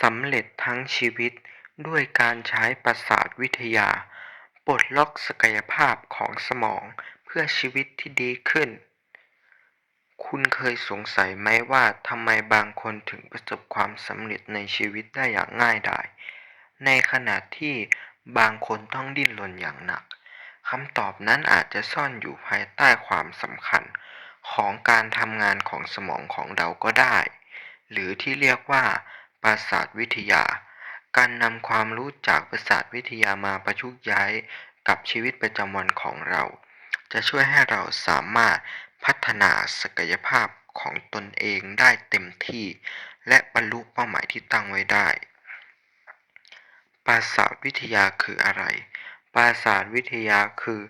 สำเร็จทั้งชีวิตด้วยการใช้ประสาทวิทยา ปลดล็อกศักยภาพของสมองเพื่อชีวิตที่ดีขึ้น คุณเคยสงสัยไหมว่าทำไมบางคนถึงประสบความสำเร็จในชีวิตได้อย่างง่ายดาย ในขณะที่บางคนต้องดิ้นรนอย่างหนักคำตอบนั้นอาจจะซ่อนอยู่ภายใต้ความสำคัญของการทำงานของสมองของเราก็ได้ หรือที่เรียกว่า ประสาทวิทยา การนำความรู้จากประสาทวิทยามาประยุกต์ย้ายกับชีวิตประจำวันของเรา จะช่วยให้เราสามารถพัฒนาศักยภาพของตนเองได้เต็มที่ และบรรลุเป้าหมายที่ตั้งไว้ได้ประสาทวิทยาคืออะไร ประสาทวิทยาคือ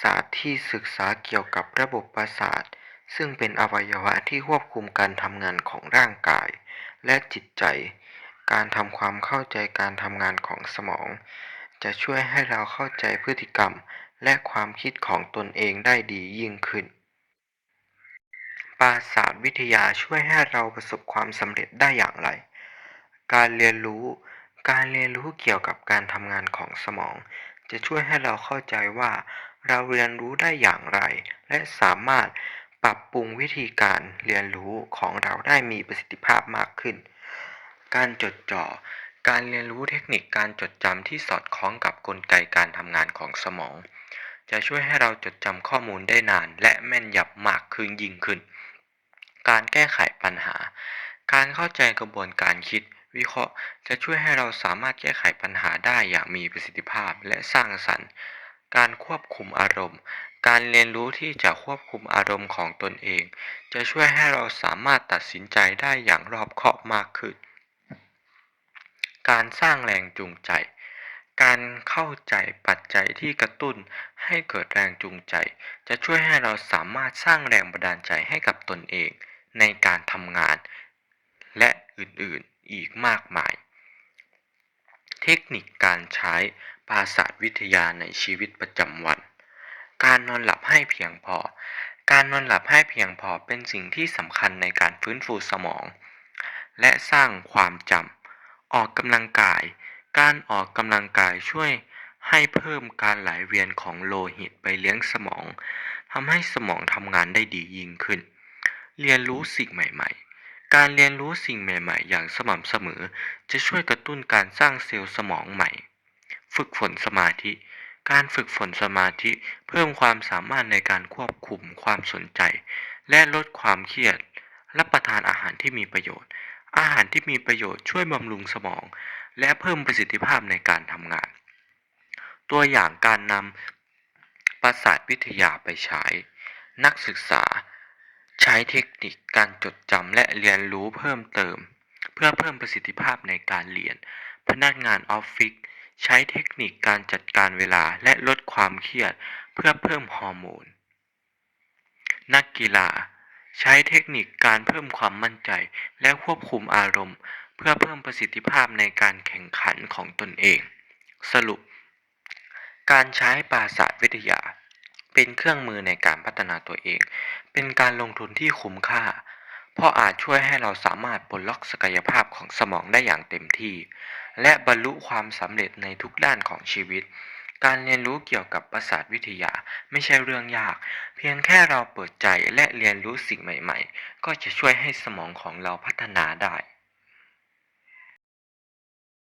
ศาสตร์ที่ศึกษาเกี่ยวกับระบบประสาท ซึ่งเป็นอวัยวะที่ควบคุมการทำงานของร่างกาย และจิตใจ การทำความเข้าใจการทำงานของสมอง จะช่วยให้เราเข้าใจพฤติกรรมและความคิดของตนเองได้ดียิ่งขึ้น ประสาทวิทยาช่วยให้เราประสบความสำเร็จได้อย่างไร การเรียนรู้ การเรียนรู้เกี่ยวกับการทำงานของสมอง จะช่วยให้เราเข้าใจว่า เราเรียนรู้ได้อย่างไร และสามารถ ปรับปรุงวิธีการเรียนรู้ของเราได้มีประสิทธิภาพมากขึ้น การจดจ่อ การเรียนรู้เทคนิคการจดจำที่สอดคล้องกับกลไกการทำงานของสมอง จะช่วยให้เราจดจำข้อมูลได้นาน และแม่นยำมากขึ้นยิ่งขึ้น การแก้ไขปัญหา การเข้าใจกระบวนการคิด วิเคราะห์ จะช่วยให้เราสามารถแก้ไขปัญหาได้อย่างมีประสิทธิภาพและสร้างสรรค์การควบคุมอารมณ์ การเรียนรู้ที่จะควบคุมอารมณ์ของตนเอง จะช่วยให้เราสามารถตัดสินใจได้อย่างรอบคอบมากขึ้น การสร้างแรงจูงใจ การเข้าใจปัจจัยที่กระตุ้นให้เกิดแรงจูงใจ จะช่วยให้เราสามารถสร้างแรงบันดาลใจให้กับตนเอง ในการทำงาน และอื่นๆอีกมากมาย เทคนิคการใช้ภาษาวิทยาในชีวิตประจำวัน การนอนหลับให้เพียงพอ การนอนหลับให้เพียงพอเป็นสิ่งที่สำคัญในการฟื้นฟูสมอง และสร้างความจำ ออกกำลังกาย การออกกำลังกายช่วยให้เพิ่มการไหลเวียนของโลหิตไปเลี้ยงสมองทำให้สมองทำงานได้ดียิ่งขึ้น เรียนรู้สิ่งใหม่ ๆ การเรียนรู้สิ่งใหม่ ๆ อย่างสม่ำเสมอ จะช่วยกระตุ้นการสร้างเซลล์สมองใหม่ ฝึกฝนสมาธิ การฝึกฝนสมาธิเพิ่มความสามารถในการควบคุมความสนใจ และลดความเครียด รับประทานอาหารที่มีประโยชน์ อาหารที่มีประโยชน์ช่วยบำรุงสมอง และเพิ่มประสิทธิภาพในการทำงาน ตัวอย่างการนำประสาทวิทยาไปใช้ นักศึกษา ใช้เทคนิคการจดจำและเรียนรู้เพิ่มเติม เพื่อเพิ่มประสิทธิภาพในการเรียน พนักงานออฟฟิศ ใช้เทคนิคการจัดการเวลาและลดความเครียดเพื่อเพิ่มฮอร์โมน นักกีฬา ใช้เทคนิคการเพิ่มความมั่นใจและควบคุมอารมณ์ เพื่อเพิ่มประสิทธิภาพในการแข่งขันของตนเอง สรุป การใช้ภาษาทวิทยา เป็นเครื่องมือในการพัฒนาตัวเอง เป็นการลงทุนที่คุ้มค่า เพราะอาจช่วยให้เราสามารถปลดล็อกศักยภาพของสมองได้อย่างเต็มที่ และบรรลุความสำเร็จในทุกด้านของชีวิต การเรียนรู้เกี่ยวกับประสาทวิทยาไม่ใช่เรื่องยาก เพียงแค่เราเปิดใจและเรียนรู้สิ่งใหม่ ๆ ก็จะช่วยให้สมองของเราพัฒนาได้